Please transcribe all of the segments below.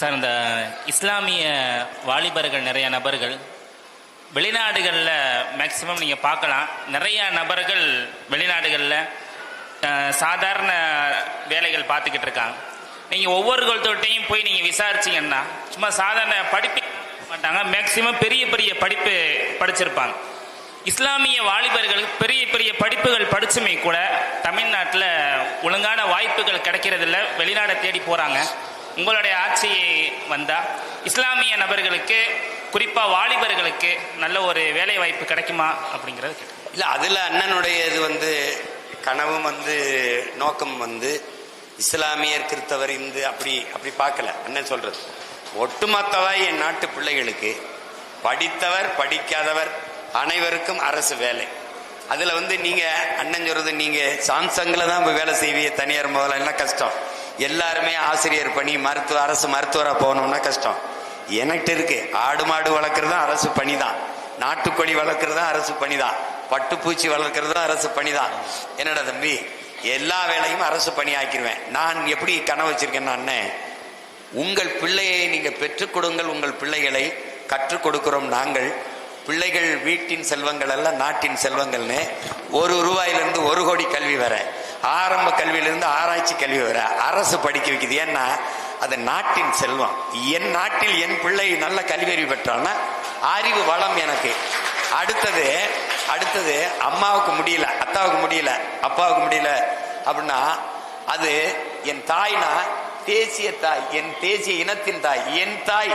Sir இந்த இஸ்லாமிய வாலிபர்கள் நிறைய நபர்கள் வெளிநாடுகளில் மேக்சிமம் நீங்கள் பார்க்கலாம். நிறைய நபர்கள் வெளிநாடுகளில் சாதாரண வேலைகள் பார்த்துக்கிட்டு இருக்காங்க. நீங்கள் ஒவ்வொருத்தொட்டையும் போய் நீங்கள் விசாரிச்சீங்கன்னா சும்மா சாதாரண படிப்பு மாட்டாங்க மேக்சிமம் பெரிய பெரிய படிப்பு படிச்சிருப்பாங்க. இஸ்லாமிய வாலிபர்களுக்கு பெரிய பெரிய படிப்புகள் படிச்சுமே கூட தமிழ்நாட்டில் ஒழுங்கான வாய்ப்புகள் கிடைக்கிறதில்ல வெளிநாடை தேடி போகிறாங்க உங்களுடைய ஆட்சி வந்தால் இஸ்லாமிய நபர்களுக்கு குறிப்பாக வாலிபர்களுக்கு நல்ல ஒரு வேலை வாய்ப்பு கிடைக்குமா அப்படிங்கிறது இல்லை இல்ல அதுல அண்ணனுடைய இது வந்து கனவும் வந்து நோக்கம் வந்து இஸ்லாமியர் கிறிஸ்தவர் இந்து அப்படி அப்படி பார்க்கல. அண்ணன் சொல்றது ஒட்டுமொத்தவா என் நாட்டு பிள்ளைகளுக்கு படித்தவர் படிக்காதவர் அனைவருக்கும் அரசு வேலை. அதுல வந்து நீங்க அண்ணன் சொல்றது நீங்க சாம்சங்ல தான் போய் வேலை செய்வீங்க தனியார் முதல்ல கஷ்டம். எல்லாருமே ஆசிரியர் பணி மருத்துவ அரசு மருத்துவராக போகணும்னா கஷ்டம். எனக்கிட்ட இருக்கு. ஆடு மாடு வளர்க்குறதும் அரசு பணி தான் நாட்டுக்கோழி வளர்க்கறது அரசு பணி தான் பட்டுப்பூச்சி தான் அரசு பணி தான் என்னடா தம்பி எல்லா வேலையும் அரசு பணி ஆக்கிடுவேன் நான் எப்படி கனவு வச்சிருக்கேன்னா அண்ணன் உங்கள் பிள்ளையை நீங்கள் பெற்றுக் கொடுங்கள். உங்கள் பிள்ளைகளை கற்றுக் கொடுக்கிறோம் நாங்கள். பிள்ளைகள் வீட்டின் செல்வங்கள் அல்ல நாட்டின் செல்வங்கள்னு. ஒரு ரூபாயிலிருந்து ஒரு கோடி கல்வி வர. ஆரம்ப கல்வியிலிருந்து ஆராய்ச்சி கல்வி வர அரசு படிக்க வைக்குது. ஏன்னா அது நாட்டின் செல்வம். என் நாட்டில் என் பிள்ளை நல்ல கல்வியறிவு பெற்றான்னா அறிவு வளம் எனக்கு. அடுத்தது அடுத்தது அம்மாவுக்கு முடியல அத்தாவுக்கு முடியல அப்பாவுக்கு முடியல அப்படின்னா அது என் தாய்னா தேசிய தாய் என் தேசிய இனத்தின் தாய் என் தாய்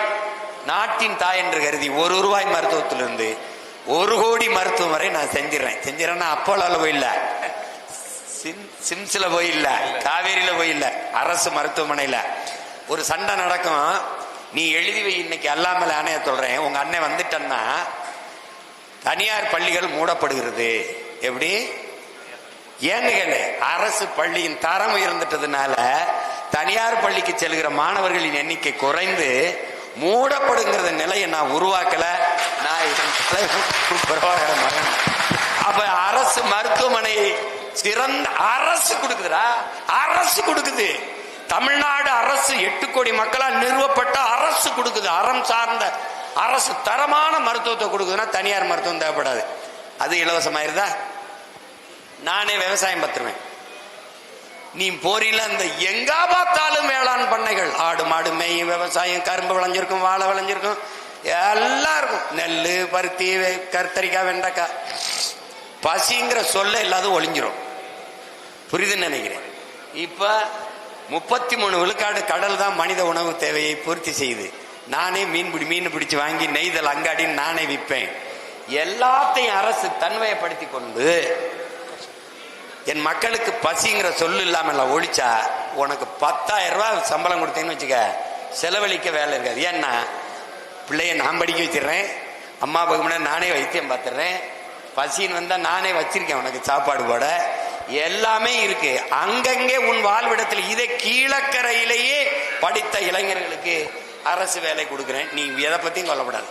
நாட்டின் தாய் என்று கருதி ஒரு ரூபாய் மருத்துவத்திலிருந்து ஒரு கோடி மருத்துவம் வரை நான் செஞ்சிடறேன். செஞ்சிடறேன்னா அப்போ அளவு இல்லை சிம்ஸ்ல போயில்ல. காவேரியில போயில்ல. அரசு மருத்துவமனையில. ஒரு சண்டை நடக்கும். நீ எழுதி வை இன்னைக்கு. அல்லாமல் ஆணைய சொல்றேன். உங்க அண்ணன் வந்துட்டன்னா தனியார் பள்ளிகள் மூடப்படுகிறது. எப்படி? ஏன்னு கேளு. அரசு பள்ளியின் தரம் உயர்ந்துட்டதுனால தனியார் பள்ளிக்கு செல்கிற மாணவர்களின் எண்ணிக்கை குறைந்து மூடப்படுங்கிற நிலையை நான் உருவாக்கல. நான் அப்ப அரசு மருத்துவமனை சிறந்த அரசு கொடுக்குதுடா. அரசு கொடுக்குது. தமிழ்நாடு அரசு எட்டு கோடி மக்களால் நிறுவப்பட்ட அரசு கொடுக்குது. அறம் சார்ந்த அரசு தரமான மருத்துவத்தை கொடுக்குதுன்னா தனியார் மருத்துவம் தேவைப்படாது. அது இலவசமாயிருதா நானே விவசாயம் பத்துருவேன் நீ போரில அந்த எங்க பார்த்தாலும் வேளாண் பண்ணைகள். ஆடு மாடு மேயும் விவசாயம் கரும்பு விளைஞ்சிருக்கும் வாழை விளைஞ்சிருக்கும். எல்லாம் இருக்கும். நெல் பருத்தி வெ- கத்தரிக்காய் வெண்டைக்காய். பசிங்கிற சொல்ல எல்லாதும் ஒளிஞ்சிரும். புரிதுன்னு நினைக்கிறேன். இப்ப முப்பத்தி மூணு விழுக்காடு கடல் தான் மனித உணவு தேவையை பூர்த்தி செய்யுது. நானே மீன் பிடி மீன் பிடிச்சு வாங்கி நெய்தல் அங்காடின்னு நானே விற்பேன். எல்லாத்தையும் அரசு தன்மையப்படுத்தி கொண்டு என் மக்களுக்கு பசிங்கிற சொல்லு இல்லாம ஒழிச்சா உனக்கு பத்தாயிரம் ரூபாய் சம்பளம் கொடுத்தேன்னு வச்சுக்க செலவழிக்க வேலை இருக்காது. ஏன்னா பிள்ளைய நான் படிக்க வச்சிடுறேன். அம்மா அப்பாவுக்கு நானே வைத்தியம் பார்த்துடுறேன். பசின்னு வந்தா நானே வச்சிருக்கேன் உனக்கு சாப்பாடு போட. எல்லாமே இருக்கு. அங்கங்கே உன் வாழ்விடத்தில் இதை கீழக்கரையிலேயே படித்த இளைஞர்களுக்கு அரசு வேலை கொடுக்குறேன். நீ எதை பத்தியும் கொல்லப்படாது